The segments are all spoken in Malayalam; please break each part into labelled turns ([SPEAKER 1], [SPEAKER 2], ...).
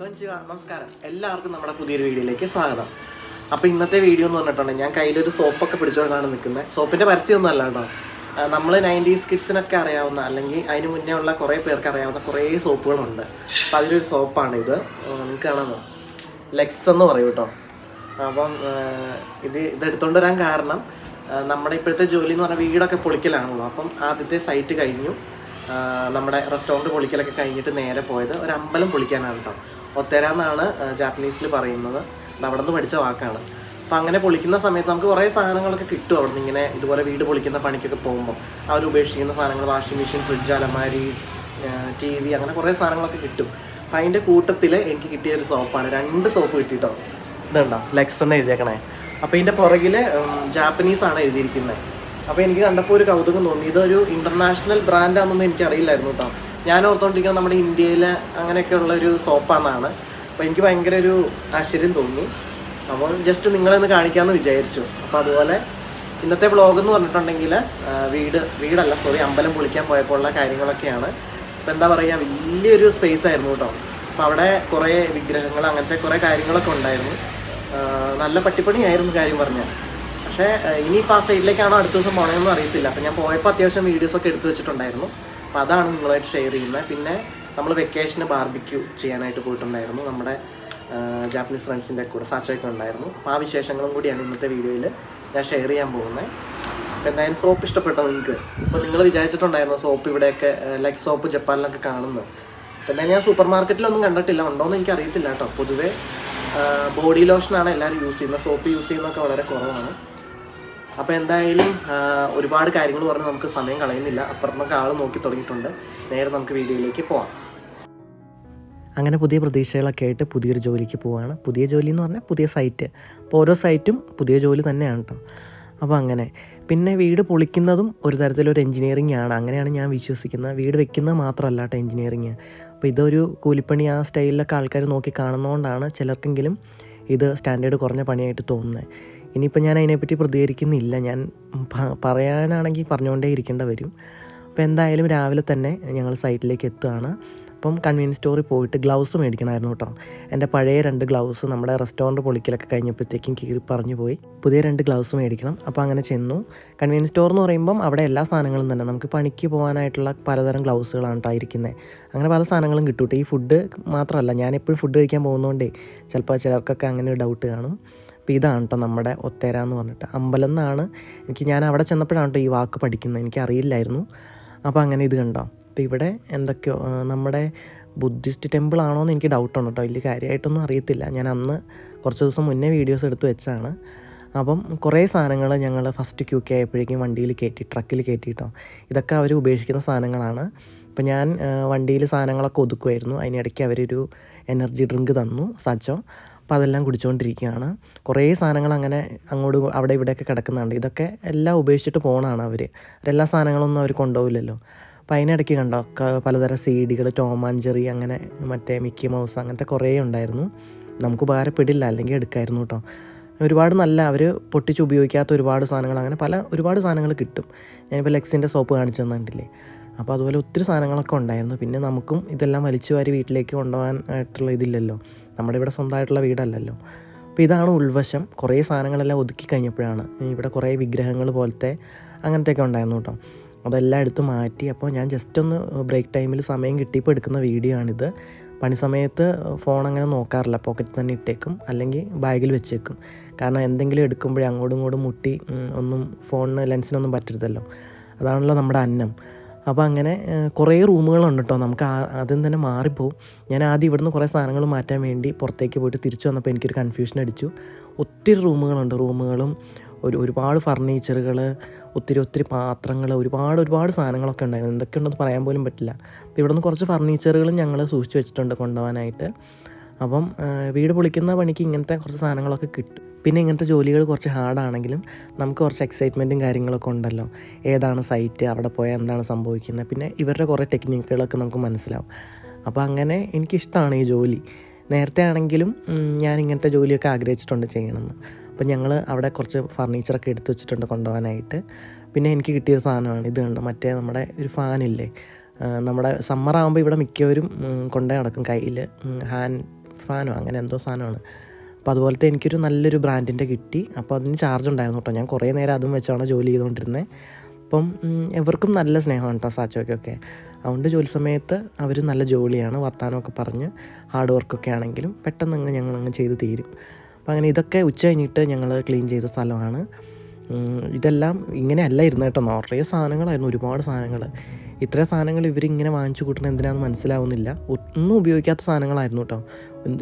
[SPEAKER 1] കൊഞ്ചുവ നമസ്കാരം. എല്ലാവർക്കും നമ്മുടെ പുതിയൊരു വീഡിയോയിലേക്ക് സ്വാഗതം. അപ്പോൾ ഇന്നത്തെ വീഡിയോ എന്ന് പറഞ്ഞിട്ടുണ്ടെങ്കിൽ ഞാൻ കയ്യിലൊരു സോപ്പൊക്കെ പിടിച്ചുകൊണ്ടാണ് നിൽക്കുന്നത്. സോപ്പിന്റെ പരസ്യമൊന്നും അല്ല കേട്ടോ. നമ്മൾ നയന്റീസ് കിഡ്സിനൊക്കെ അറിയാവുന്ന അല്ലെങ്കിൽ അതിന് മുന്നേ ഉള്ള കുറേ പേർക്ക് അറിയാവുന്ന കുറേ സോപ്പുകളുണ്ട്. അപ്പോൾ അതിലൊരു സോപ്പാണ് ഇത്. നിങ്ങൾക്ക് കാണാമോ? ലെക്സ് എന്ന് പറയും കേട്ടോ. അപ്പം ഇത് ഇതെടുത്തോണ്ട് വരാൻ കാരണം നമ്മുടെ ഇപ്പോഴത്തെ ജോലി എന്ന് പറഞ്ഞാൽ വീടൊക്കെ പൊളിക്കലാണല്ലോ. അപ്പം ആദ്യത്തെ സൈറ്റ് കഴിഞ്ഞു. നമ്മുടെ റെസ്റ്റോറന്റ് പൊളിക്കലൊക്കെ കഴിഞ്ഞിട്ട് നേരെ പോയത് ഒരു അമ്പലം പൊളിക്കാനാണ് കേട്ടോ. ഒത്തേര എന്നാണ് ജാപ്പനീസിൽ പറയുന്നത്. അത് അവിടെ നിന്ന് പഠിച്ച വാക്കാണ്. അപ്പം അങ്ങനെ പൊളിക്കുന്ന സമയത്ത് നമുക്ക് കുറേ സാധനങ്ങളൊക്കെ കിട്ടും അവിടെ നിന്ന് ഇങ്ങനെ ഇതുപോലെ വീട് പൊളിക്കുന്ന പണിക്കൊക്കെ പോകുമ്പോൾ അവർ ഉപേക്ഷിക്കുന്ന സാധനങ്ങൾ വാഷിംഗ് മെഷീൻ ഫ്രിഡ്ജ് അലമാരി ടി വി അങ്ങനെ കുറേ സാധനങ്ങളൊക്കെ കിട്ടും. അപ്പം അതിന്റെ കൂട്ടത്തിൽ എനിക്ക് കിട്ടിയ ഒരു സോപ്പാണ്. രണ്ട് സോപ്പ് കിട്ടിയിട്ടോ ഇതുണ്ടോ? ലെക്സ് എന്ന് എഴുതിയേക്കണേ. അപ്പോൾ ഇതിന്റെ പുറകിൽ ജാപ്പനീസാണ് എഴുതിയിരിക്കുന്നത്. അപ്പോൾ എനിക്ക് കണ്ടപ്പോൾ ഒരു കൗതുകം തോന്നി. ഇതൊരു ഇന്റർനാഷണൽ ബ്രാൻഡാണെന്ന് എനിക്ക് അറിയില്ലായിരുന്നു കേട്ടോ ഞാൻ ഓർത്തുകൊണ്ടിരിക്കുന്നത് നമ്മുടെ ഇന്ത്യയിലെ അങ്ങനെയൊക്കെയുള്ള ഒരു സോപ്പാണെന്നാണ് അപ്പോൾ എനിക്ക് ഭയങ്കര ഒരു ആശ്ചര്യം തോന്നി. അപ്പോൾ ജസ്റ്റ് നിങ്ങളെന്ന് കാണിക്കാമെന്ന് വിചാരിച്ചു. അപ്പോൾ അതുപോലെ ഇന്നത്തെ ബ്ലോഗ് എന്ന് പറഞ്ഞിട്ടുണ്ടെങ്കിൽ വീട് വീടല്ല സോറി അമ്പലം പൊളിക്കാൻ പോയപ്പോൾ ഉള്ള കാര്യങ്ങളൊക്കെയാണ്. അപ്പോൾ എന്താ പറയുക വലിയൊരു സ്പേസ് ആയിരുന്നു കേട്ടോ അപ്പോൾ അവിടെ കുറേ വിഗ്രഹങ്ങൾ അങ്ങനത്തെ കുറേ കാര്യങ്ങളൊക്കെ ഉണ്ടായിരുന്നു. നല്ല പട്ടിപ്പണിയായിരുന്നു കാര്യം പറഞ്ഞാൽ. പക്ഷേ ഇനിയിപ്പോൾ ആ സൈഡിലേക്കാണോ അടുത്ത ദിവസം പോകണമെന്ന് അറിയത്തില്ല. അപ്പോൾ ഞാൻ പോയപ്പോൾ അത്യാവശ്യം വീഡിയോസൊക്കെ എടുത്തു വെച്ചിട്ടുണ്ടായിരുന്നു. അപ്പോൾ അതാണ് നിങ്ങളായിട്ട് ഷെയർ ചെയ്യുന്നത്. പിന്നെ നമ്മൾ വെക്കേഷന് ബാർബിക്യൂ ചെയ്യാനായിട്ട് പോയിട്ടുണ്ടായിരുന്നു. നമ്മുടെ ജാപ്പനീസ് ഫ്രണ്ട്സിന്റെ കൂടെ സാക്ഷയൊക്കെ ഉണ്ടായിരുന്നു. അപ്പോൾ ആ വിശേഷങ്ങളും കൂടിയാണ് ഇന്നത്തെ വീഡിയോയിൽ ഞാൻ ഷെയർ ചെയ്യാൻ പോകുന്നത്. അപ്പോൾ എന്തായാലും സോപ്പ് ഇഷ്ടപ്പെട്ടോ നിങ്ങൾക്ക്? ഇപ്പോൾ നിങ്ങൾ വിചാരിച്ചിട്ടുണ്ടായിരുന്നു സോപ്പ് ഇവിടെയൊക്കെ ലൈക്ക് സോപ്പ് ജപ്പാനിലൊക്കെ കാണുന്നത്? അപ്പോൾ എന്തായാലും ഞാൻ സൂപ്പർ മാർക്കറ്റിലൊന്നും കണ്ടിട്ടില്ല. ഉണ്ടോയെന്ന് എനിക്ക് അറിയത്തില്ല കേട്ടോ. പൊതുവേ ബോഡി ലോഷനാണ് എല്ലാവരും യൂസ് ചെയ്യുന്നത്. സോപ്പ് യൂസ് ചെയ്യുന്നതൊക്കെ വളരെ കുറവാണ്. അപ്പോൾ എന്തായാലും ഒരുപാട് കാര്യങ്ങൾ പറഞ്ഞ് നമുക്ക് സമയം കളയുന്നില്ല. അപ്പുറത്തൊക്കെ ആൾ നോക്കി തുടങ്ങിയിട്ടുണ്ട്. നേരെ നമുക്ക് വീഡിയോയിലേക്ക് പോവാം. അങ്ങനെ പുതിയ പ്രതീക്ഷകളൊക്കെ ആയിട്ട് പുതിയൊരു ജോലിക്ക് പോവാണ്. പുതിയ ജോലി എന്ന് പറഞ്ഞാൽ പുതിയ സൈറ്റ് അപ്പോൾ ഓരോ സൈറ്റും പുതിയ ജോലി തന്നെയാണ് കേട്ടോ അപ്പോൾ അങ്ങനെ. പിന്നെ വീട് പൊളിക്കുന്നതും ഒരു തരത്തിലൊരു എൻജിനീയറിംഗ് ആണ്. അങ്ങനെയാണ് ഞാൻ വിശ്വസിക്കുന്നത്. വീട് വെക്കുന്നത് മാത്രമല്ല കേട്ടോ എൻജിനീയറിങ് അപ്പോൾ ഇതൊരു കൂലിപ്പണി ആ സ്റ്റൈലിലൊക്കെ ആൾക്കാർ നോക്കി കാണുന്നതുകൊണ്ടാണ് ചിലർക്കെങ്കിലും ഇത് സ്റ്റാൻഡേർഡ് കുറഞ്ഞ പണിയായിട്ട് തോന്നുന്നത് ഇനിയിപ്പോൾ ഞാൻ അതിനെപ്പറ്റി പ്രതികരിക്കുന്നില്ല. ഞാൻ പറയാനാണെങ്കിൽ പറഞ്ഞുകൊണ്ടേ ഇരിക്കേണ്ട വരും. അപ്പോൾ എന്തായാലും രാവിലെ തന്നെ ഞങ്ങൾ സൈറ്റിലേക്ക് എത്തുകയാണ്. അപ്പം കൺവീനിയൻസ് സ്റ്റോറിൽ പോയിട്ട് ഗ്ലൗസ് മേടിക്കണമായിരുന്നു കേട്ടോ. എന്റെ പഴയ രണ്ട് ഗ്ലൗസ് നമ്മുടെ റെസ്റ്റോറന്റ് പൊളിക്കലൊക്കെ കഴിഞ്ഞപ്പോഴത്തേക്കും കീറി പറഞ്ഞു പോയി. പുതിയ രണ്ട് ഗ്ലൗസ് മേടിക്കണം. അപ്പോൾ അങ്ങനെ ചെന്നു. കൺവീനിയൻസ് സ്റ്റോർ എന്ന് പറയുമ്പം അവിടെ എല്ലാ സാധനങ്ങളും തന്നെ. നമുക്ക് പണിക്ക് പോകാനായിട്ടുള്ള പലതരം ഗ്ലൗസുകളാണ് കേട്ടോ ഇരിക്കുന്നത് അങ്ങനെ പല സാധനങ്ങളും കിട്ടും ഈ ഫുഡ് മാത്രമല്ല ഞാൻ എപ്പോഴും ഫുഡ് കഴിക്കാൻ പോകുന്നതുകൊണ്ടേ ചിലപ്പോൾ ചിലർക്കൊക്കെ അങ്ങനെ ഒരു ഡൗട്ട് കാണും. അപ്പോൾ ഇതാണ് കേട്ടോ നമ്മുടെ ഒത്തേര എന്ന് പറഞ്ഞിട്ട്. അമ്പലം എന്നാണ് എനിക്ക് ഞാൻ അവിടെ ചെന്നപ്പോഴാണ് കേട്ടോ ഈ വാക്ക് പഠിക്കുന്നത്. എനിക്ക് അറിയില്ലായിരുന്നു അപ്പോൾ അങ്ങനെ ഇത് കണ്ടോ? അപ്പോൾ ഇവിടെ എന്തൊക്കെയോ നമ്മുടെ ബുദ്ധിസ്റ്റ് ടെമ്പിൾ ആണോ എന്ന് എനിക്ക് ഡൗട്ടുണ്ട് കേട്ടോ വലിയ കാര്യമായിട്ടൊന്നും അറിയത്തില്ല. ഞാൻ അന്ന് കുറച്ച് ദിവസം മുന്നേ വീഡിയോസ് എടുത്ത് വെച്ചാണ്. അപ്പം കുറേ സാധനങ്ങൾ ഞങ്ങൾ ഫസ്റ്റ് ക്യൂ കെ ആയപ്പോഴേക്കും വണ്ടിയിൽ കയറ്റി ട്രക്കിൽ കയറ്റിട്ടോ ഇതൊക്കെ അവർ ഉപേക്ഷിക്കുന്ന സാധനങ്ങളാണ്. അപ്പോൾ ഞാൻ വണ്ടിയിൽ സാധനങ്ങളൊക്കെ ഒതുക്കുമായിരുന്നു അതിനിടയ്ക്ക് അവരൊരു എനർജി ഡ്രിങ്ക് തന്നു സച്ചോ അപ്പോൾ അതെല്ലാം കുടിച്ചുകൊണ്ടിരിക്കുകയാണ് കുറേ സാധനങ്ങൾ അങ്ങനെ അങ്ങോട്ട് അവിടെ ഇവിടെയൊക്കെ കിടക്കുന്നുണ്ട്. ഇതൊക്കെ എല്ലാം ഉപേക്ഷിച്ചിട്ട് പോകണമാണ് അവർ എല്ലാ സാധനങ്ങളൊന്നും അവർ കൊണ്ടുപോകില്ലല്ലോ അപ്പോൾ അതിനിടയ്ക്ക് കണ്ടോ പലതരം സി ഡികൾ ടോം ആൻഡ് അങ്ങനെ മറ്റേ മിക്കി മൗസ് അങ്ങനത്തെ കുറേ ഉണ്ടായിരുന്നു. നമുക്ക് ഉപകാരപ്പെടില്ല അല്ലെങ്കിൽ എടുക്കായിരുന്നു കേട്ടോ. ഒരുപാട് നല്ല അവർ പൊട്ടിച്ച് ഉപയോഗിക്കാത്ത ഒരുപാട് സാധനങ്ങൾ അങ്ങനെ പല ഒരുപാട് സാധനങ്ങൾ കിട്ടും. ഞാനിപ്പോൾ ലെക്സിന്റെ സോപ്പ് കാണിച്ചു തന്നിട്ടില്ലേ അപ്പോൾ അതുപോലെ ഒത്തിരി സാധനങ്ങളൊക്കെ ഉണ്ടായിരുന്നു. പിന്നെ നമുക്കും ഇതെല്ലാം വലിച്ചു വാരി വീട്ടിലേക്ക് കൊണ്ടുപോകാൻ ആയിട്ടുള്ള ഇതില്ലല്ലോ. നമ്മുടെ ഇവിടെ സ്വന്തമായിട്ടുള്ള വീടല്ലല്ലോ. അപ്പോൾ ഇതാണ് ഉൾവശം. കുറേ സാധനങ്ങളെല്ലാം ഒതുക്കി കഴിഞ്ഞപ്പോഴാണ് ഇവിടെ കുറേ വിഗ്രഹങ്ങൾ പോലത്തെ അങ്ങനത്തെയൊക്കെ ഉണ്ടായിരുന്നു കേട്ടോ. അതെല്ലാം എടുത്ത് മാറ്റി. അപ്പോൾ ഞാൻ ജസ്റ്റ് ഒന്ന് ബ്രേക്ക് ടൈമിൽ സമയം കിട്ടിയപ്പോൾ എടുക്കുന്ന വീഡിയോ ആണിത്. പണി സമയത്ത് ഫോൺ അങ്ങനെ നോക്കാറില്ല. പോക്കറ്റിൽ തന്നെ ഇട്ടേക്കും. അല്ലെങ്കിൽ ബാഗിൽ വെച്ചേക്കും. കാരണം എന്തെങ്കിലും എടുക്കുമ്പോഴേ അങ്ങോട്ടും ഇങ്ങോട്ടും മുട്ടി ഒന്നും ഫോണിന് ലെൻസിനൊന്നും പറ്റരുതല്ലോ. അതാണല്ലോ നമ്മുടെ അന്നം. അപ്പോൾ അങ്ങനെ കുറേ റൂമുകളുണ്ട് കേട്ടോ നമുക്ക് ആദ്യം തന്നെ മാറിപ്പോവും. ഞാൻ ആദ്യം ഇവിടുന്ന് കുറേ സാധനങ്ങൾ മാറ്റാൻ വേണ്ടി പുറത്തേക്ക് പോയിട്ട് തിരിച്ചു വന്നപ്പോൾ എനിക്കൊരു കൺഫ്യൂഷൻ അടിച്ചു. ഒത്തിരി റൂമുകളുണ്ട്. റൂമുകളും ഒരു ഒരുപാട് ഫർണിച്ചറുകൾ ഒത്തിരി ഒത്തിരി പാത്രങ്ങൾ ഒരുപാട് ഒരുപാട് സാധനങ്ങളൊക്കെ ഉണ്ടായിരുന്നു. എന്തൊക്കെ എന്തൊക്കെയുണ്ടെന്ന് പറയാൻ പോലും പറ്റില്ല. അപ്പോൾ ഇവിടെ നിന്ന് കുറച്ച് ഫർണിച്ചറുകളും ഞങ്ങൾ സൂക്ഷിച്ച് വെച്ചിട്ടുണ്ട് കൊണ്ടുപോകാനായിട്ട്. അപ്പം വീട് പൊളിക്കുന്ന പണിക്ക് ഇങ്ങനത്തെ കുറച്ച് സാധനങ്ങളൊക്കെ കിട്ടും. പിന്നെ ഇങ്ങനത്തെ ജോലികൾ കുറച്ച് ഹാർഡാണെങ്കിലും നമുക്ക് കുറച്ച് എക്സൈറ്റ്മെന്റും കാര്യങ്ങളൊക്കെ ഉണ്ടല്ലോ. ഏതാണ് സൈറ്റ് അവിടെ പോയാൽ എന്താണ് സംഭവിക്കുന്നത്? പിന്നെ ഇവരുടെ കുറേ ടെക്നിക്കുകളൊക്കെ നമുക്ക് മനസ്സിലാവും. അപ്പോൾ അങ്ങനെ എനിക്കിഷ്ടമാണ് ഈ ജോലി. നേരത്തെ ആണെങ്കിലും ഞാൻ ഇങ്ങനത്തെ ജോലിയൊക്കെ ആഗ്രഹിച്ചിട്ടുണ്ട് ചെയ്യണമെന്ന്. അപ്പോൾ ഞങ്ങൾ അവിടെ കുറച്ച് ഫർണിച്ചറൊക്കെ എടുത്തു വെച്ചിട്ടുണ്ട് കൊണ്ടുപോകാനായിട്ട്. പിന്നെ എനിക്ക് കിട്ടിയ സാധനമാണ്. ഇത് കണ്ടോ? മറ്റേ നമ്മുടെ ഒരു ഫാനില്ലേ നമ്മുടെ സമ്മർ ഇവിടെ മിക്കവരും കൊണ്ടേ നടക്കും കയ്യിൽ ഹാൻഡ് ഫാനോ അങ്ങനെ എന്തോ സാധനമാണ്. അപ്പോൾ അതുപോലത്തെ എനിക്കൊരു നല്ലൊരു ബ്രാൻഡിന്റെ കിട്ടി. അപ്പോൾ അതിന് ചാർജ് ഉണ്ടായിരുന്നു കേട്ടോ. ഞാൻ കുറേ നേരം അതും വെച്ചാണ് ജോലി ചെയ്തുകൊണ്ടിരുന്നത് അപ്പം എവർക്കും നല്ല സ്നേഹമാണ് കേട്ടോ സാച്ചോയ്ക്കൊക്കെ. അതുകൊണ്ട് ജോലി സമയത്ത് അവർ നല്ല ജോലിയാണ് വർത്തമാനമൊക്കെ പറഞ്ഞ് ഹാർഡ് വർക്കൊക്കെ ആണെങ്കിലും പെട്ടെന്ന് അങ്ങ് ഞങ്ങളങ്ങ് ചെയ്ത് തീരും. അപ്പോൾ അങ്ങനെ ഇതൊക്കെ ഉച്ച കഴിഞ്ഞിട്ട് ഞങ്ങൾ ക്ലീൻ ചെയ്ത സ്ഥലമാണ്. ഇതെല്ലാം ഇങ്ങനെയല്ല ഇരുന്ന് കേട്ടോ. നിറയെ സാധനങ്ങളായിരുന്നു ഒരുപാട് സാധനങ്ങൾ ഇത്ര സാധനങ്ങൾ ഇവരിങ്ങനെ വാങ്ങിച്ചു കൂട്ടണ എന്തിനാണെന്ന് മനസ്സിലാവുന്നില്ല. ഒന്നും ഉപയോഗിക്കാത്ത സാധനങ്ങളായിരുന്നു കേട്ടോ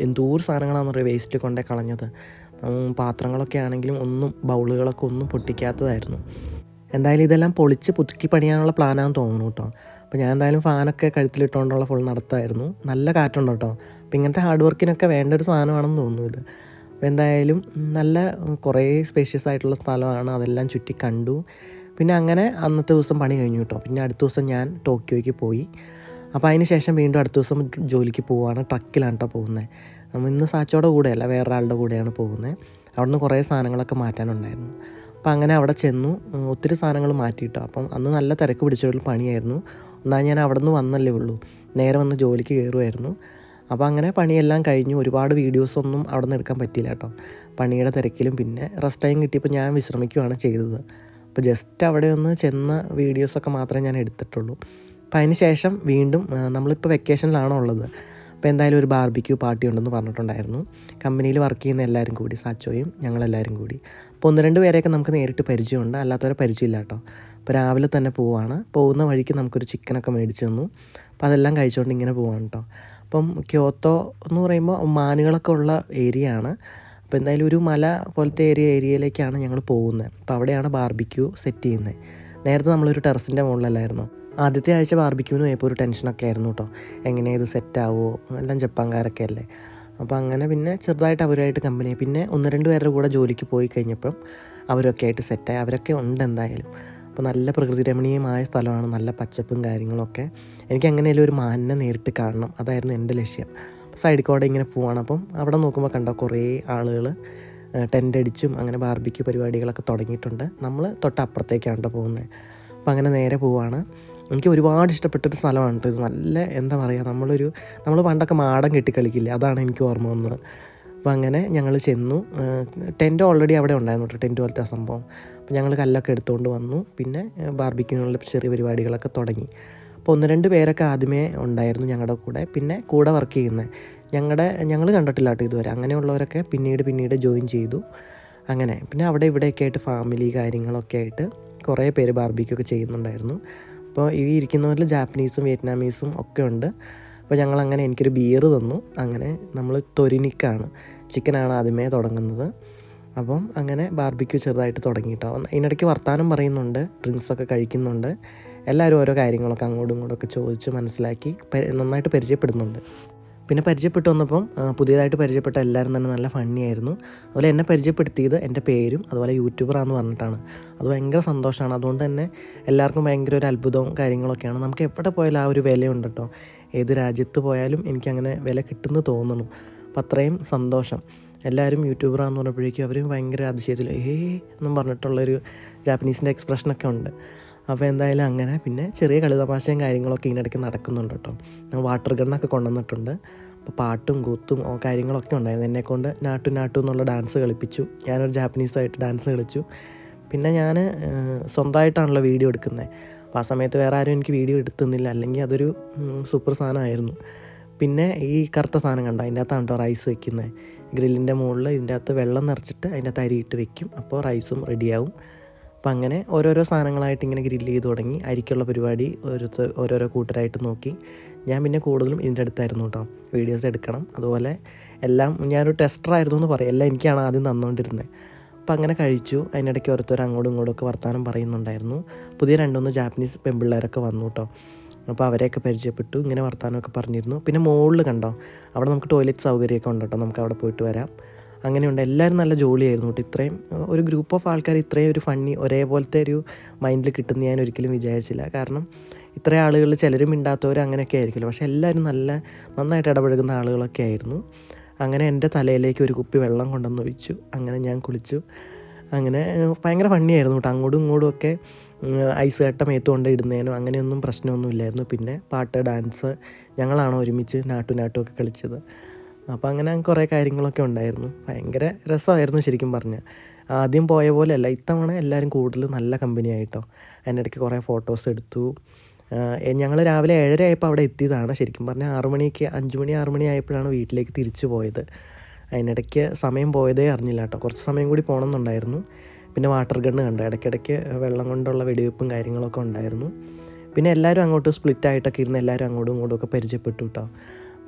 [SPEAKER 1] എന്തോ സാധനങ്ങളാണെന്ന് പറയുക വേസ്റ്റ് കൊണ്ടേ കളഞ്ഞത്. പാത്രങ്ങളൊക്കെ ആണെങ്കിലും ഒന്നും ബൗളുകളൊക്കെ ഒന്നും പൊട്ടിക്കാത്തതായിരുന്നു. എന്തായാലും ഇതെല്ലാം പൊളിച്ച് പുതുക്കി പണിയാനുള്ള പ്ലാനാണെന്ന് തോന്നുന്നു കേട്ടോ അപ്പോൾ ഞാൻ എന്തായാലും ഫാനൊക്കെ കഴുത്തിലിട്ടുകൊണ്ടുള്ള ഫുൾ നടത്തായിരുന്നു. നല്ല കാറ്റുണ്ട് കേട്ടോ അപ്പോൾ ഇങ്ങനത്തെ ഹാർഡ് വർക്കിനൊക്കെ വേണ്ട ഒരു സാധനമാണെന്ന് തോന്നുന്നു ഇത്. അപ്പോൾ എന്തായാലും നല്ല കുറേ സ്പേഷ്യസ് ആയിട്ടുള്ള സ്ഥലമാണ്. അതെല്ലാം ചുറ്റി കണ്ടു. പിന്നെ അങ്ങനെ അന്നത്തെ ദിവസം പണി കഴിഞ്ഞു കേട്ടോ. പിന്നെ അടുത്ത ദിവസം ഞാൻ ടോക്കിയോയ്ക്ക് പോയി. അപ്പോൾ അതിന് ശേഷം വീണ്ടും അടുത്ത ദിവസം ജോലിക്ക് പോവുകയാണ് ട്രക്കിലാണ് കേട്ടോ പോകുന്നത് നമ്മൾ ഇന്ന് സാച്ചോടെ കൂടെയല്ല വേറൊരാളുടെ കൂടെയാണ് പോകുന്നത് അവിടെ നിന്ന് കുറേ സാധനങ്ങളൊക്കെ മാറ്റാനുണ്ടായിരുന്നു. അപ്പോൾ അങ്ങനെ അവിടെ ചെന്നു. ഒത്തിരി സാധനങ്ങൾ മാറ്റിയിട്ടോ. അപ്പം അന്ന് നല്ല തിരക്ക് പിടിച്ചൊരു പണിയായിരുന്നു. എന്നാൽ ഞാൻ അവിടെ നിന്ന് വന്നല്ലേ ഉള്ളൂ. നേരെ വന്ന് ജോലിക്ക് കയറുമായിരുന്നു അപ്പോൾ അങ്ങനെ പണിയെല്ലാം കഴിഞ്ഞു. ഒരുപാട് വീഡിയോസൊന്നും അവിടെ നിന്ന് എടുക്കാൻ പറ്റിയില്ല കേട്ടോ പണിയുടെ തിരക്കിലും പിന്നെ റെസ്റ്റ് ടൈം കിട്ടിയപ്പോൾ ഞാൻ വിശ്രമിക്കുകയാണ് ചെയ്തത്. അപ്പോൾ ജസ്റ്റ് അവിടെ ഒന്ന് ചെന്ന വീഡിയോസൊക്കെ മാത്രമേ ഞാൻ എടുത്തിട്ടുള്ളൂ. അപ്പോൾ അതിന് ശേഷം വീണ്ടും നമ്മളിപ്പോൾ വെക്കേഷനിലാണോ ഉള്ളത്. അപ്പോൾ എന്തായാലും ഒരു ബാർബിക്യൂ പാർട്ടി ഉണ്ടെന്ന് പറഞ്ഞിട്ടുണ്ടായിരുന്നു. കമ്പനിയിൽ വർക്ക് ചെയ്യുന്ന എല്ലാവരും കൂടി സാച്ചോയും ഞങ്ങളെല്ലാവരും കൂടി. അപ്പോൾ ഒന്ന് രണ്ട് പേരെയൊക്കെ നമുക്ക് നേരിട്ട് പരിചയമുണ്ട്. അല്ലാത്തവരെ പരിചയമില്ല കേട്ടോ. അപ്പോൾ രാവിലെ തന്നെ പോവാണ്. പോകുന്ന വഴിക്ക് നമുക്കൊരു ചിക്കനൊക്കെ മേടിച്ച് തന്നു. അപ്പോൾ അതെല്ലാം കഴിച്ചുകൊണ്ട് ഇങ്ങനെ പോവാണ് കേട്ടോ. അപ്പം ക്യോത്തോ എന്ന് പറയുമ്പോൾ മാനുകളൊക്കെ ഉള്ള ഏരിയ ആണ് അപ്പോൾ എന്തായാലും ഒരു മല പോലത്തെ ഏരിയ ഏരിയയിലേക്കാണ് ഞങ്ങൾ പോകുന്നത്. അപ്പോൾ അവിടെയാണ് ബാർബിക്യൂ സെറ്റ് ചെയ്യുന്നത്. നേരത്തെ നമ്മളൊരു ടെറസിന്റെ മുകളിലല്ലായിരുന്നു? ആദ്യത്തെ ആഴ്ച ബാർബിക്യൂവിന് പോയപ്പോൾ ഒരു ടെൻഷനൊക്കെ ആയിരുന്നു കേട്ടോ. എങ്ങനെ ഇത് സെറ്റാവോ എല്ലാം ജപ്പാൻകാരൊക്കെ അല്ലേ? അപ്പോൾ അങ്ങനെ പിന്നെ ചെറുതായിട്ട് അവരുമായിട്ട് കമ്പനി പിന്നെ ഒന്ന് രണ്ട് പേരുടെ കൂടെ ജോലിക്ക് പോയി കഴിഞ്ഞപ്പം അവരൊക്കെ ആയിട്ട് സെറ്റായി അവരൊക്കെ ഉണ്ട് എന്തായാലും. അപ്പോൾ നല്ല പ്രകൃതി രമണീയമായ സ്ഥലമാണ്. നല്ല പച്ചപ്പും കാര്യങ്ങളൊക്കെ. എനിക്ക് അങ്ങനെയല്ലേ ഒരു മാനിനെ നേരിട്ട് കാണണം. അതായിരുന്നു എന്റെ ലക്ഷ്യം. സൈഡിൽ കൂടെ ഇങ്ങനെ പോവാണ്. അപ്പം അവിടെ നോക്കുമ്പോൾ കണ്ടോ കുറേ ആളുകൾ ടെന്റ് അടിച്ചും അങ്ങനെ ബാർബിക്യൂ പരിപാടികളൊക്കെ തുടങ്ങിയിട്ടുണ്ട്. നമ്മൾ തൊട്ടപ്പുറത്തേക്കാണ് കേട്ടോ പോകുന്നത് അപ്പം അങ്ങനെ നേരെ പോവാണ്. എനിക്ക് ഒരുപാട് ഇഷ്ടപ്പെട്ടൊരു സ്ഥലമാണ് കേട്ടോ ഇത്. നല്ല എന്താ പറയുക നമ്മളൊരു നമ്മൾ പണ്ടൊക്കെ മാടം കെട്ടി കളിക്കില്ലേ? അതാണ് എനിക്ക് ഓർമ്മ വന്നത്. അപ്പം അങ്ങനെ ഞങ്ങൾ ചെന്നു. ടെന്റ് ഓൾറെഡി അവിടെ ഉണ്ടായിരുന്നു കേട്ടോ ടെന്റ് പോലത്തെ സംഭവം. അപ്പം ഞങ്ങൾ കല്ലൊക്കെ എടുത്തുകൊണ്ട് വന്നു. പിന്നെ ബാർബിക്യൂനുള്ള ചെറിയ പരിപാടികളൊക്കെ തുടങ്ങി. അപ്പോൾ ഒന്ന് രണ്ട് പേരൊക്കെ ആദ്യമേ ഉണ്ടായിരുന്നു ഞങ്ങളുടെ കൂടെ. പിന്നെ കൂടെ വർക്ക് ചെയ്യുന്നത് ഞങ്ങളുടെ ഞങ്ങൾ കണ്ടിട്ടില്ല കേട്ടോ ഇതുവരെ. അങ്ങനെയുള്ളവരൊക്കെ പിന്നീട് പിന്നീട് ജോയിൻ ചെയ്തു. അങ്ങനെ. പിന്നെ അവിടെ ഇവിടെയൊക്കെ ആയിട്ട് ഫാമിലി കാര്യങ്ങളൊക്കെ ആയിട്ട് കുറേ പേര് ബാർബിക്കൊക്കെ ചെയ്യുന്നുണ്ടായിരുന്നു. അപ്പോൾ ഈ ഇരിക്കുന്നവരിൽ ജാപ്പനീസും വിയറ്റ്നാമീസും ഒക്കെ ഉണ്ട്. അപ്പോൾ ഞങ്ങൾ അങ്ങനെ എനിക്കൊരു ബിയർ തന്നു. അങ്ങനെ നമ്മൾ തൊരിനിക്കാണ്. ചിക്കനാണ് ആദ്യമേ തുടങ്ങുന്നത്. അപ്പം അങ്ങനെ ബാർബിക്യൂ ചെറുതായിട്ട് തുടങ്ങിയിട്ടോ അതിനിടയ്ക്ക് വർത്താനം പറയുന്നുണ്ട്. ഡ്രിങ്ക്സൊക്കെ കഴിക്കുന്നുണ്ട്. എല്ലാവരും ഓരോ കാര്യങ്ങളൊക്കെ അങ്ങോട്ടും ഇങ്ങോട്ടും ഒക്കെ ചോദിച്ച് മനസ്സിലാക്കി നന്നായിട്ട് പരിചയപ്പെടുന്നുണ്ട്. പിന്നെ പരിചയപ്പെട്ടു വന്നപ്പം പുതിയതായിട്ട് പരിചയപ്പെട്ട എല്ലാവരും തന്നെ നല്ല ഫണ്ണി ആയിരുന്നു അതുപോലെ എന്നെ പരിചയപ്പെടുത്തിയത് എന്റെ പേരും അതുപോലെ യൂട്യൂബറാന്ന് പറഞ്ഞിട്ടാണ്. അത് ഭയങ്കര സന്തോഷമാണ്. അതുകൊണ്ട് തന്നെ എല്ലാവർക്കും ഭയങ്കര ഒരു അത്ഭുതവും കാര്യങ്ങളൊക്കെയാണ്. നമുക്ക് എവിടെ പോയാലും ആ ഒരു വിലയുണ്ട് കേട്ടോ. ഏത് രാജ്യത്ത് പോയാലും എനിക്കങ്ങനെ വില കിട്ടുമെന്ന് തോന്നുന്നു. അപ്പം അത്രയും സന്തോഷം. എല്ലാവരും യൂട്യൂബറാന്ന് പറഞ്ഞപ്പോഴേക്കും അവർ ഭയങ്കര അതിശയത്തിൽ ഏ എന്നും പറഞ്ഞിട്ടുള്ളൊരു ജാപ്പനീസിന്റെ എക്സ്പ്രഷനൊക്കെ ഉണ്ട്. അപ്പോൾ എന്തായാലും അങ്ങനെ പിന്നെ ചെറിയ കളിതമാശയും കാര്യങ്ങളൊക്കെ ഇതിനിടയ്ക്ക് നടക്കുന്നുണ്ട് കേട്ടോ. വാട്ടർ ഗണ്ണൊക്കെ കൊണ്ടുവന്നിട്ടുണ്ട്. അപ്പോൾ പാട്ടും കൂത്തും കാര്യങ്ങളൊക്കെ ഉണ്ടായിരുന്നു. എന്നെക്കൊണ്ട് നാട്ടു നാട്ടു എന്നുള്ള ഡാൻസ് കളിപ്പിച്ചു. ഞാനൊരു ജാപ്പനീസായിട്ട് ഡാൻസ് കളിച്ചു. പിന്നെ ഞാൻ സ്വന്തമായിട്ടാണല്ലോ വീഡിയോ എടുക്കുന്നത് അപ്പോൾ ആ സമയത്ത് വേറെ ആരും എനിക്ക് വീഡിയോ എടുത്തുന്നില്ല. അല്ലെങ്കിൽ അതൊരു സൂപ്പർ സാധനമായിരുന്നു. പിന്നെ ഈ കറുത്ത സാധനം കണ്ട? അതിന്റെ അകത്താണ് കേട്ടോ റൈസ് വെക്കുന്നത് ഗ്രില്ലിന്റെ മുകളിൽ ഇതിന്റെ അകത്ത് വെള്ളം നിറച്ചിട്ട് അതിന്റെ അകത്ത് അരിയിട്ട് വെക്കും. അപ്പോൾ റൈസും റെഡിയാവും അപ്പം അങ്ങനെ ഓരോരോ സാധനങ്ങളായിട്ട് ഇങ്ങനെ ഗ്രില്ല് ചെയ്ത് തുടങ്ങി. അരിക്കുള്ള പരിപാടി ഓരോരുത്തർ ഓരോരോ കൂട്ടരായിട്ട് നോക്കി. ഞാൻ പിന്നെ കൂടുതലും ഇതിന്റെ അടുത്തായിരുന്നു കേട്ടോ. വീഡിയോസ് എടുക്കണം. അതുപോലെ എല്ലാം ഞാനൊരു ടെസ്റ്ററായിരുന്നു എന്ന് പറയാം. എല്ലാം എനിക്കാണ് ആദ്യം തന്നുകൊണ്ടിരുന്നത് അപ്പം അങ്ങനെ കഴിച്ചു. അതിനിടയ്ക്ക് ഓരോരുത്തർ അങ്ങോട്ടും ഇങ്ങോട്ടും ഒക്കെ വർത്തമാനം പറയുന്നുണ്ടായിരുന്നു. പുതിയ രണ്ടുമൂന്ന് ജാപ്പനീസ് പെൺപിള്ളേരൊക്കെ വന്നു കേട്ടോ. അപ്പോൾ അവരെയൊക്കെ പരിചയപ്പെട്ടു. ഇങ്ങനെ വർത്തമാനമൊക്കെ പറഞ്ഞിരുന്നു. പിന്നെ മുകളിൽ കണ്ടോ? അവിടെ നമുക്ക് ടോയ്ലറ്റ് സൗകര്യമൊക്കെ ഉണ്ട് കേട്ടോ. നമുക്ക് അവിടെ പോയിട്ട് വരാം. അങ്ങനെയുണ്ട്. എല്ലാവരും നല്ല ജോലിയായിരുന്നു കേട്ടോ. ഇത്രയും ഒരു ഗ്രൂപ്പ് ഓഫ് ആൾക്കാർ ഇത്രയും ഒരു ഫണ്ണി ഒരേപോലത്തെ ഒരു മൈൻഡിൽ കിട്ടുന്ന ഞാൻ ഒരിക്കലും വിചാരിച്ചില്ല. കാരണം ഇത്രയും ആളുകൾ ചിലരും മിണ്ടാത്തവരും അങ്ങനെയൊക്കെ ആയിരിക്കുമല്ലോ. പക്ഷെ എല്ലാവരും നല്ല നന്നായിട്ട് ഇടപഴകുന്ന ആളുകളൊക്കെ ആയിരുന്നു. അങ്ങനെ എന്റെ തലയിലേക്ക് ഒരു കുപ്പി വെള്ളം കൊണ്ടുവന്ന് ഒഴിച്ചു. അങ്ങനെ ഞാൻ കുളിച്ചു. അങ്ങനെ ഭയങ്കര ഫണ്ണിയായിരുന്നു കേട്ടോ. അങ്ങോട്ടും ഇങ്ങോട്ടും ഒക്കെ ഐസ് കട്ട മേത്തുകൊണ്ട് ഇടുന്നതിനോ അങ്ങനെയൊന്നും പ്രശ്നമൊന്നും ഇല്ലായിരുന്നു. പിന്നെ പാട്ട് ഡാൻസ് ഞങ്ങളാണ് ഒരുമിച്ച് നാട്ടു നാട്ടുമൊക്കെ കളിച്ചത്. അപ്പോൾ അങ്ങനെ കുറേ കാര്യങ്ങളൊക്കെ ഉണ്ടായിരുന്നു. ഭയങ്കര രസമായിരുന്നു ശരിക്കും പറഞ്ഞാൽ ആദ്യം പോയ പോലെയല്ല ഇത്തവണ എല്ലാവരും കൂടുതൽ നല്ല കമ്പനി ആയിട്ടോ. അതിന്റെ ഇടയ്ക്ക് കുറേ ഫോട്ടോസ് എടുത്തു. ഞങ്ങൾ രാവിലെ ഏഴര ആയപ്പോൾ അവിടെ എത്തിയതാണ് ശരിക്കും പറഞ്ഞാൽ ആറു മണിക്ക് അഞ്ച് മണി ആറു മണി ആയപ്പോഴാണ് വീട്ടിലേക്ക് തിരിച്ചു പോയത്. അതിനിടയ്ക്ക് സമയം പോയതേ അറിഞ്ഞില്ല കേട്ടോ. കുറച്ച് സമയം കൂടി പോകണമെന്നുണ്ടായിരുന്നു പിന്നെ വാട്ടർ ഗണ്ണ് കണ്ടു. ഇടയ്ക്കിടയ്ക്ക് വെള്ളം കൊണ്ടുള്ള വെടിവെപ്പും കാര്യങ്ങളൊക്കെ ഉണ്ടായിരുന്നു. പിന്നെ എല്ലാവരും അങ്ങോട്ട് സ്പ്ലിറ്റ് ആയിട്ടൊക്കെ ഇരുന്ന് എല്ലാവരും അങ്ങോട്ടും ഇങ്ങോട്ടും ഒക്കെ പരിചയപ്പെട്ടു കേട്ടോ.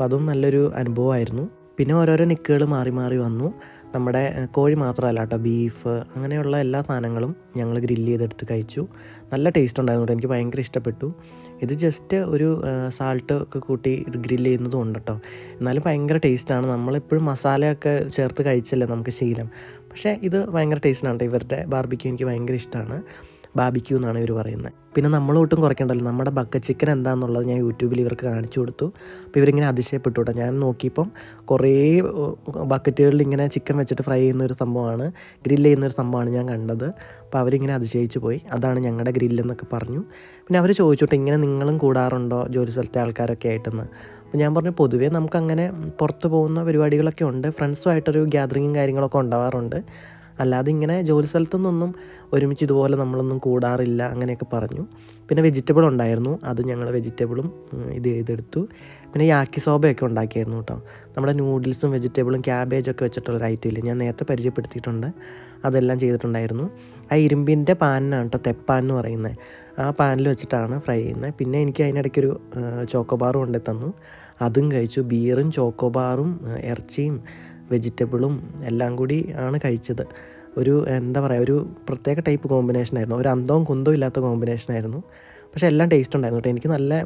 [SPEAKER 1] അപ്പോൾ അതും നല്ലൊരു അനുഭവമായിരുന്നു. പിന്നെ ഓരോരോ നിക്കുകൾ മാറി മാറി വന്നു. നമ്മുടെ കോഴി മാത്രമല്ല കേട്ടോ ബീഫ് അങ്ങനെയുള്ള എല്ലാ സാധനങ്ങളും ഞങ്ങൾ ഗ്രില്ല് ചെയ്തെടുത്ത് കഴിച്ചു. നല്ല ടേസ്റ്റ് ഉണ്ടായിരുന്നു കേട്ടോ എനിക്ക് ഭയങ്കര ഇഷ്ടപ്പെട്ടു. ഇത് ജസ്റ്റ് ഒരു സാൾട്ട് ഒക്കെ കൂട്ടി ഗ്രില്ല് ചെയ്യുന്നതും ഉണ്ട് കേട്ടോ. എന്നാലും ഭയങ്കര ടേസ്റ്റാണ് നമ്മളെപ്പോഴും മസാലയൊക്കെ ചേർത്ത് കഴിച്ചല്ലേ നമുക്ക് ശീലം. പക്ഷേ ഇത് ഭയങ്കര ടേസ്റ്റാണ് ഇവരുടെ ബാർബിക്യൂ എനിക്ക് ഭയങ്കര ഇഷ്ടമാണ്. ബാബിക്യൂ എന്നാണ് ഇവർ പറയുന്നത്. പിന്നെ നമ്മളോട്ടും കുറയ്ക്കണ്ടല്ലോ നമ്മുടെ ബക്ക ചിക്കൻ എന്താണെന്നുള്ളത് ഞാൻ യൂട്യൂബിൽ ഇവർക്ക് കാണിച്ചു കൊടുത്തു. അപ്പോൾ ഇവരിങ്ങനെ അതിശയപ്പെട്ടു കേട്ടോ ഞാൻ നോക്കിയപ്പം കുറേ ബക്കറ്റുകളിൽ ഇങ്ങനെ ചിക്കൻ വെച്ചിട്ട് ഫ്രൈ ചെയ്യുന്ന ഒരു സംഭവമാണ് ഗ്രില്ല് ചെയ്യുന്ന ഒരു സംഭവമാണ് ഞാൻ കണ്ടത്. അപ്പോൾ അവരിങ്ങനെ അതിശയിച്ചു പോയി. അതാണ് ഞങ്ങളുടെ ഗ്രില്ലെന്നൊക്കെ പറഞ്ഞു. പിന്നെ അവർ ചോദിച്ചോട്ടെ ഇങ്ങനെ നിങ്ങളും കൂടാറുണ്ടോ ജോലി സ്ഥലത്തെ ആൾക്കാരൊക്കെ ആയിട്ടെന്ന്? അപ്പോൾ ഞാൻ പറഞ്ഞു പൊതുവേ നമുക്കങ്ങനെ പുറത്ത് പോകുന്ന പരിപാടികളൊക്കെ ഉണ്ട്. ഫ്രണ്ട്സുമായിട്ടൊരു ഗ്യാതറിങ്ങും കാര്യങ്ങളൊക്കെ ഉണ്ടാവാറുണ്ട്. അല്ലാതെ ഇങ്ങനെ ജോലി സ്ഥലത്തുനിന്നൊന്നും ഒരുമിച്ച് ഇതുപോലെ നമ്മളൊന്നും കൂടാറില്ല അങ്ങനെയൊക്കെ പറഞ്ഞു. പിന്നെ വെജിറ്റബിൾ ഉണ്ടായിരുന്നു അത് ഞങ്ങൾ വെജിറ്റബിളും ഇത് ചെയ്തെടുത്തു. പിന്നെ യാക്കി സോബയൊക്കെ ഉണ്ടാക്കിയായിരുന്നു കേട്ടോ. നമ്മുടെ നൂഡിൽസും വെജിറ്റബിളും ക്യാബേജൊക്കെ വെച്ചിട്ടുള്ള ഒരു ഐറ്റം ഇല്ലേ? ഞാൻ നേരത്തെ പരിചയപ്പെടുത്തിയിട്ടുണ്ട്. അതെല്ലാം ചെയ്തിട്ടുണ്ടായിരുന്നു. ആ ഇരുമ്പിന്റെ പാനാണ് കേട്ടോ തെപ്പാൻ എന്ന് പറയുന്നത്. ആ പാനിൽ വെച്ചിട്ടാണ് ഫ്രൈ ചെയ്യുന്നത്. പിന്നെ എനിക്ക് അതിനിടയ്ക്കൊരു ചോക്കോബാറും കൊണ്ടു തന്നു അതും കഴിച്ചു. ബീറും ചോക്കോബാറും ഇറച്ചിയും വെജിറ്റബിളും എല്ലാം കൂടി ആണ് കഴിച്ചത്. ഒരു എന്താ പറയുക ഒരു പ്രത്യേക ടൈപ്പ് കോമ്പിനേഷൻ ആയിരുന്നു. ഒരു അന്തവും കുന്തവും ഇല്ലാത്ത കോമ്പിനേഷൻ ആയിരുന്നു. പക്ഷേ എല്ലാം ടേസ്റ്റ് ഉണ്ടായിരുന്നു കേട്ടോ. എനിക്ക് നല്ല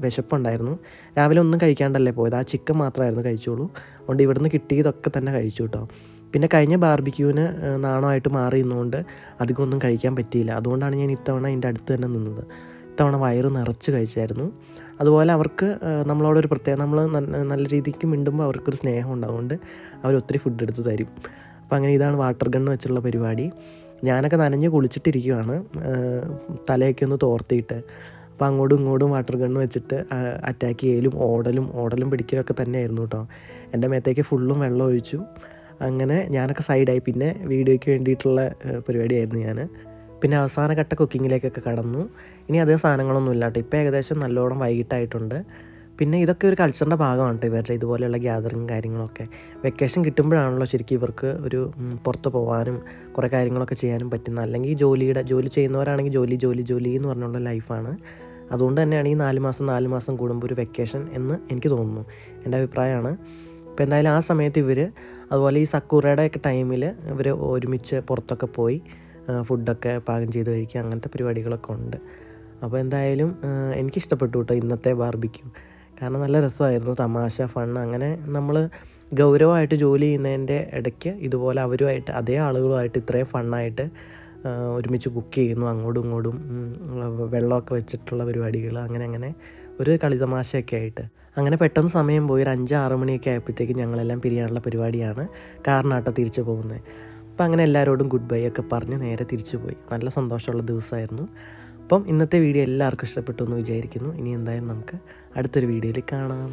[SPEAKER 1] വിശപ്പുണ്ടായിരുന്നു. രാവിലെ ഒന്നും കഴിക്കാണ്ടല്ലേ പോയത്. ആ ചിക്കൻ മാത്രമായിരുന്നു കഴിച്ചോളൂ അതുകൊണ്ട് ഇവിടുന്ന് കിട്ടിയതൊക്കെ തന്നെ കഴിച്ചു കേട്ടോ. പിന്നെ കഴിഞ്ഞ ബാർബിക്യൂവിന് നാണമായിട്ട് മാറി നിന്നുകൊണ്ട് അധികം ഒന്നും കഴിക്കാൻ പറ്റിയില്ല. അതുകൊണ്ടാണ് ഞാൻ ഇത്തവണ അതിന്റെ അടുത്ത് തന്നെ നിന്നത്. ഇത്തവണ വയറ് നിറച്ച് കഴിച്ചായിരുന്നു. അതുപോലെ അവർക്ക് നമ്മളോടൊരു പ്രത്യേക നമ്മൾ നല്ല രീതിക്ക് മിണ്ടുമ്പോൾ അവർക്കൊരു സ്നേഹം ഉണ്ടാവുകൊണ്ട് അവർ ഒത്തിരി ഫുഡ് എടുത്ത് തരും. അപ്പോൾ അങ്ങനെ ഇതാണ് വാട്ടർ ഗണ്ണ് വെച്ചുള്ള പരിപാടി. ഞാനൊക്കെ നനഞ്ഞ് കുളിച്ചിട്ടിരിക്കുവാണ്. തലയൊക്കെ ഒന്ന് തോർത്തിയിട്ട്. അപ്പോൾ അങ്ങോട്ടും ഇങ്ങോട്ടും വാട്ടർ ഗണ്ണ് വെച്ചിട്ട് അറ്റാക്ക് ചെയ്യലും ഓടലും ഓടലും പിടിക്കലൊക്കെ തന്നെയായിരുന്നു കേട്ടോ. എന്റെ മേത്തേക്ക് ഫുള്ളും വെള്ളം ഒഴിച്ചു. അങ്ങനെ ഞാനൊക്കെ സൈഡായി പിന്നെ വീഡിയോയ്ക്ക് വേണ്ടിയിട്ടുള്ള പരിപാടിയായിരുന്നു ഞാൻ പിന്നെ അവസാന ഘട്ട കുക്കിങ്ങിലേക്കൊക്കെ കടന്നു. ഇനി അതേ സാധനങ്ങളൊന്നും ഇല്ല കേട്ടോ ഇപ്പോൾ ഏകദേശം നല്ലോണം വൈകിട്ടായിട്ടുണ്ട്. പിന്നെ ഇതൊക്കെ ഒരു കൾച്ചറിന്റെ ഭാഗമാണ് കേട്ടോ ഇവരുടെ ഇതുപോലെയുള്ള ഗ്യാതറിങ് കാര്യങ്ങളൊക്കെ. വെക്കേഷൻ കിട്ടുമ്പോഴാണല്ലോ ശരിക്കും ഇവർക്ക് ഒരു പുറത്ത് പോകാനും കുറേ കാര്യങ്ങളൊക്കെ ചെയ്യാനും പറ്റുന്ന അല്ലെങ്കിൽ ജോലിയുടെ ജോലി ചെയ്യുന്നവരാണെങ്കിൽ ജോലി ജോലി ജോലി എന്ന് പറഞ്ഞുള്ള ലൈഫാണ്. അതുകൊണ്ട് തന്നെയാണ് ഈ നാല് മാസം നാല് മാസം കൂടുമ്പോൾ ഒരു വെക്കേഷൻ എന്ന് എനിക്ക് തോന്നുന്നു. എന്റെ അഭിപ്രായമാണ്. അപ്പോൾ എന്തായാലും ആ സമയത്ത് ഇവർ അതുപോലെ ഈ സക്കൂറയുടെ ഒക്കെ ടൈമിൽ ഇവർ ഒരുമിച്ച് പുറത്തൊക്കെ പോയി ഫുഡൊക്കെ പാകം ചെയ്ത് കഴിക്കുക അങ്ങനത്തെ പരിപാടികളൊക്കെ ഉണ്ട്. അപ്പോൾ എന്തായാലും എനിക്കിഷ്ടപ്പെട്ടു കേട്ടോ ഇന്നത്തെ ബാർബിക്യൂ കാരണം നല്ല രസമായിരുന്നു തമാശ ഫൺ അങ്ങനെ നമ്മൾ ഗൗരവമായിട്ട് ജോലി ചെയ്യുന്നതിന്റെ ഇടയ്ക്ക് ഇതുപോലെ അവരുമായിട്ട് അതേ ആളുകളുമായിട്ട് ഇത്രയും ഫണ്ണായിട്ട് ഒരുമിച്ച് കുക്ക് ചെയ്യുന്നു അങ്ങോട്ടും ഇങ്ങോട്ടും വെള്ളമൊക്കെ വെച്ചിട്ടുള്ള പരിപാടികൾ അങ്ങനെ അങ്ങനെ ഒരു കളിതമാശയൊക്കെ ആയിട്ട്. അങ്ങനെ പെട്ടെന്ന് സമയം പോയി ഒരു അഞ്ച് ആറ് മണിയൊക്കെ ആയപ്പോഴത്തേക്കും ഞങ്ങളെല്ലാം പിരിയാനുള്ള പരിപാടിയാണ് കാറിനാട്ടോ തിരിച്ചു പോകുന്നത്. അപ്പം അങ്ങനെ എല്ലാവരോടും ഗുഡ് ബൈ ഒക്കെ പറഞ്ഞ് നേരെ തിരിച്ചു പോയി. നല്ല സന്തോഷമുള്ള ദിവസമായിരുന്നു. അപ്പം ഇന്നത്തെ വീഡിയോ എല്ലാവർക്കും ഇഷ്ടപ്പെട്ടു എന്ന് വിചാരിക്കുന്നു. ഇനി എന്തായാലും നമുക്ക് അടുത്തൊരു വീഡിയോയിൽ കാണാം.